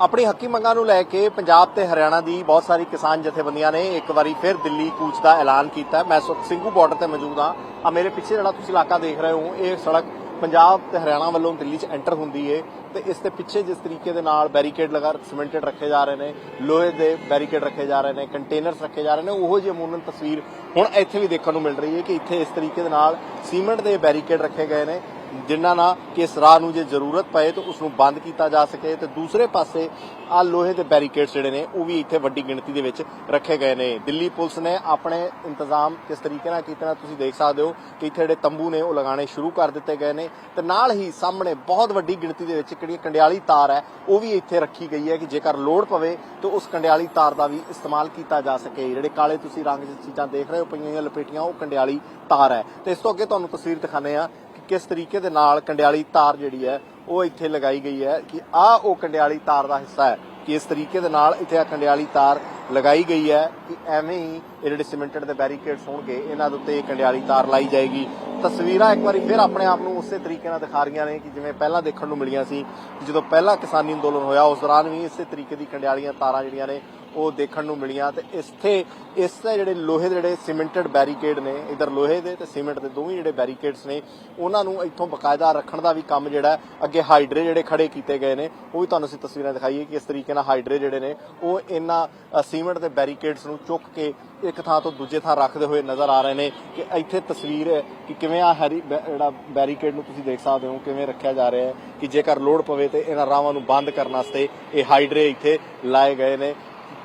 ਆਪਣੀ ਹੱਕੀ ਮੰਗਾਂ ਨੂੰ ਲੈ ਕੇ ਪੰਜਾਬ ਤੇ ਹਰਿਆਣਾ ਦੀ ਬਹੁਤ ਸਾਰੀ ਕਿਸਾਨ ਜਥੇਬੰਦੀਆਂ ਨੇ ਇੱਕ ਵਾਰੀ ਫਿਰ ਦਿੱਲੀ ਕੂਚ ਦਾ ਐਲਾਨ ਕੀਤਾ। ਮੈਂ ਇਸ ਵਕਤ ਸਿੰਘੂ ਬਾਰਡਰ ਤੇ ਮੌਜੂਦ ਹਾਂ। ਆ ਮੇਰੇ ਪਿੱਛੇ ਜਿਹੜਾ ਤੁਸੀਂ ਇਲਾਕਾ ਦੇਖ ਰਹੇ ਹੋ, ਇਹ ਸੜਕ ਪੰਜਾਬ ਤੇ ਹਰਿਆਣਾ ਵੱਲੋਂ ਦਿੱਲੀ 'ਚ ਐਂਟਰ ਹੁੰਦੀ ਏ ਤੇ ਇਸ ਦੇ ਪਿੱਛੇ ਜਿਸ ਤਰੀਕੇ ਦੇ ਨਾਲ ਬੈਰੀਕੇਡ ਲਗਾ ਸਿਮੈਂਟਡ ਰੱਖੇ ਜਾ ਰਹੇ ਨੇ, ਲੋਹੇ ਦੇ ਬੈਰੀਕੇਡ ਰੱਖੇ ਜਾ ਰਹੇ ਨੇ ਕੰਟੇਨਰਸ ਰੱਖੇ ਜਾ ਰਹੇ ਨੇ, ਉਹੋ ਜਿਹੀ ਅਮੂਮਨ ਤਸਵੀਰ ਹੁਣ ਇੱਥੇ ਵੀ ਦੇਖਣ ਨੂੰ ਮਿਲ ਰਹੀ ਹੈ ਕਿ ਇੱਥੇ ਇਸ ਤਰੀਕੇ ਦੇ ਨਾਲ ਸੀਮੈਂਟ ਦੇ ਬੈਰੀਕੇਡ ਰੱਖੇ ਗਏ ਨੇ। ਜਿਨ੍ਹਾਂ ਨਾਲ ਕਿ ਇਸ ਰਾਹ ਨੂੰ ਜੇ ਜ਼ਰੂਰਤ ਪਏ ਤਾਂ ਉਸ ਨੂੰ ਬੰਦ ਕੀਤਾ ਜਾ ਸਕੇ ਤੇ ਦੂਸਰੇ ਪਾਸੇ ਆ ਲੋਹੇ ਦੇ ਬੈਰੀਕੇਡਸ ਜਿਹੜੇ ਨੇ, ਉਹ ਵੀ ਇੱਥੇ ਵੱਡੀ ਗਿਣਤੀ ਦੇ ਵਿੱਚ ਰੱਖੇ ਗਏ ਨੇ। ਦਿੱਲੀ ਪੁਲਿਸ ਨੇ ਆਪਣੇ ਇੰਤਜ਼ਾਮ ਕਿਸ ਤਰੀਕੇ ਨਾਲ ਕੀਤੇ ਨੇ, ਤੁਸੀਂ ਦੇਖ ਸਕਦੇ ਹੋ ਕਿ ਇੱਥੇ ਜਿਹੜੇ ਤੰਬੂ ਨੇ, ਉਹ ਲਗਾਉਣੇ ਸ਼ੁਰੂ ਕਰ ਦਿੱਤੇ ਗਏ ਨੇ ਤੇ ਨਾਲ ਹੀ ਸਾਹਮਣੇ ਬਹੁਤ ਵੱਡੀ ਗਿਣਤੀ ਦੇ ਵਿੱਚ ਕਿਹੜੀ ਕੰਡਿਆਲੀ ਤਾਰ ਹੈ, ਉਹ ਵੀ ਇੱਥੇ ਰੱਖੀ ਗਈ ਹੈ ਕਿ ਜੇਕਰ ਲੋੜ ਪਵੇ ਤਾਂ ਉਸ ਕੰਡਿਆਲੀ ਤਾਰ ਦਾ ਵੀ ਇਸਤੇਮਾਲ ਕੀਤਾ ਜਾ ਸਕੇ। ਜਿਹੜੇ ਕਾਲੇ ਤੁਸੀਂ ਰੰਗ ਦੀ ਚੀਜ਼ਾਂ ਦੇਖ ਰਹੇ ਹੋ, ਪਈਆਂ ਹੋਈਆਂ ਲਪੇਟੀਆਂ, ਉਹ ਕੰਡਿਆਲੀ ਤਾਰ ਹੈ। ਤੇ ਇਸ ਤੋਂ ਅੱਗੇ ਤੁਹਾਨੂੰ ਤਸਵੀਰ ਦਿਖਾਣੇ ਆ ਕਿ ਕਿਸ ਤਰੀਕੇ ਦੇ ਨਾਲ ਕੰਡਿਆਲੀ ਤਾਰ ਜਿਹੜੀ ਹੈ, ਉਹ ਇੱਥੇ ਲਗਾਈ ਗਈ ਹੈ ਕਿ ਆ ਉਹ ਕੰਡਿਆਲੀ ਤਾਰ ਦਾ ਹਿੱਸਾ ਹੈ ਕਿ ਇਸ ਤਰੀਕੇ ਦੇ ਨਾਲ ਇੱਥੇ ਆ ਕੰਡਿਆਲੀ ਤਾਰ ਲਗਾਈ ਗਈ ਹੈ ਕਿ ਐਵੇਂ ਹੀ ਇਹ ਜਿਹੜੇ ਸਿਮੈਂਟਡ ਦੇ ਬੈਰੀਕੇਡਸ ਹੋਣਗੇ, ਇਹਨਾਂ ਦੇ ਉੱਤੇ ਕੰਡਿਆਲੀ ਤਾਰ ਲਾਈ ਜਾਏਗੀ। ਤਸਵੀਰਾਂ ਇੱਕ ਵਾਰੀ ਫਿਰ ਆਪਣੇ ਆਪ ਨੂੰ ਉਸੇ ਤਰੀਕੇ ਨਾਲ ਦਿਖਾ ਰਹੀਆਂ ਨੇ ਕਿ ਜਿਵੇਂ ਪਹਿਲਾਂ ਦੇਖਣ ਨੂੰ ਮਿਲੀਆਂ ਸੀ ਜਦੋਂ ਪਹਿਲਾ ਕਿਸਾਨੀ ਅੰਦੋਲਨ ਹੋਇਆ, ਉਸ ਦੌਰਾਨ ਵੀ ਇਸੇ ਤਰੀਕੇ ਦੀ ਕੰਡਿਆਲੀਆਂ ਤਾਰਾਂ ਜਿਹੜੀਆਂ ਨੇ, ਉਹ ਦੇਖਣ ਨੂੰ ਮਿਲੀਆਂ ਤੇ ਇੱਥੇ ਇਸ ਜਿਹੜੇ ਲੋਹੇ ਦੇ ਜਿਹੜੇ ਸਿਮੈਂਟਡ ਬੈਰੀਕੇਡ ਨੇ, ਇਧਰ ਲੋਹੇ ਦੇ ਤੇ ਸੀਮੈਂਟ ਦੇ ਦੋਵੇਂ ਜਿਹੜੇ ਬੈਰੀਕੇਡਸ ਨੇ, ਉਹਨਾਂ ਨੂੰ ਇੱਥੋਂ ਬਕਾਇਦਾ ਰੱਖਣ ਦਾ ਵੀ ਕੰਮ ਜਿਹੜਾ ਅੱਗੇ ਹਾਈਡਰੇ ਜਿਹੜੇ ਖੜੇ ਕੀਤੇ ਗਏ ਨੇ, ਉਹ ਵੀ ਤੁਹਾਨੂੰ ਅਸੀਂ ਤਸਵੀਰਾਂ ਦਿਖਾਈਏ ਕਿ ਇਸ ਤਰੀਕੇ ਨਾਲ ਹਾਈਡਰੇ ਜਿਹੜੇ ਨੇ, ਉਹ ਇਹਨਾਂ ਸੀਮੈਂਟ ਦੇ ਬੈਰੀਕੇਡਸ ਨੂੰ ਚੁੱਕ ਕੇ ਇੱਕ ਥਾਂ ਤੋਂ ਦੂਜੇ ਥਾਂ ਰੱਖਦੇ ਹੋਏ ਨਜ਼ਰ ਆ ਰਹੇ ਨੇ ਕਿ ਇੱਥੇ ਤਸਵੀਰ ਕਿ ਕਿਵੇਂ ਆ ਹਰੀ ਜਿਹੜਾ ਬੈਰੀਕੇਡ ਨੂੰ ਤੁਸੀਂ ਦੇਖ ਸਕਦੇ ਹੋ ਕਿਵੇਂ ਰੱਖਿਆ ਜਾ ਰਿਹਾ ਹੈ ਕਿ ਜੇਕਰ ਲੋੜ ਪਵੇ ਤੇ ਇਹਨਾਂ ਰਾਵਾਂ ਨੂੰ ਬੰਦ ਕਰਨ ਵਾਸਤੇ ਇਹ ਹਾਈਡਰੇ ਇੱਥੇ ਲਾਏ ਗਏ ਨੇ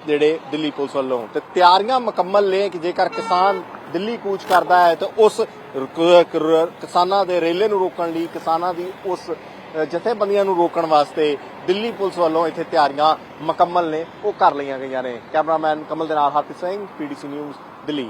ਜਿਹੜੇ ਦਿੱਲੀ ਪੁਲਿਸ ਵੱਲੋਂ। ਤੇ ਤਿਆਰੀਆਂ ਮੁਕੰਮਲ ਨੇ ਕਿ ਜੇਕਰ ਕਿਸਾਨ ਦਿੱਲੀ ਕੂਚ ਕਰਦਾ ਹੈ ਤੇ ਉਸ ਕਿਸਾਨਾਂ ਦੇ ਰੇਲੇ ਨੂੰ ਰੋਕਣ ਲਈ, ਕਿਸਾਨਾਂ ਦੀ ਉਸ ਜਥੇਬੰਦੀਆਂ ਨੂੰ ਰੋਕਣ ਵਾਸਤੇ ਦਿੱਲੀ ਪੁਲਿਸ ਵੱਲੋਂ ਇੱਥੇ ਤਿਆਰੀਆਂ ਮੁਕੰਮਲ ਨੇ। ਉਹ ਕਰ ਲਈਆਂ ਗਈਆਂ ਨੇ। ਕੈਮਰਾਮੈਨ ਕਮਲ ਦੇ ਨਾਲ ਹਾਫਿਜ਼ ਸਿੰਘ, ਪੀਡੀਸੀ ਨਿਊਜ਼, ਦਿੱਲੀ।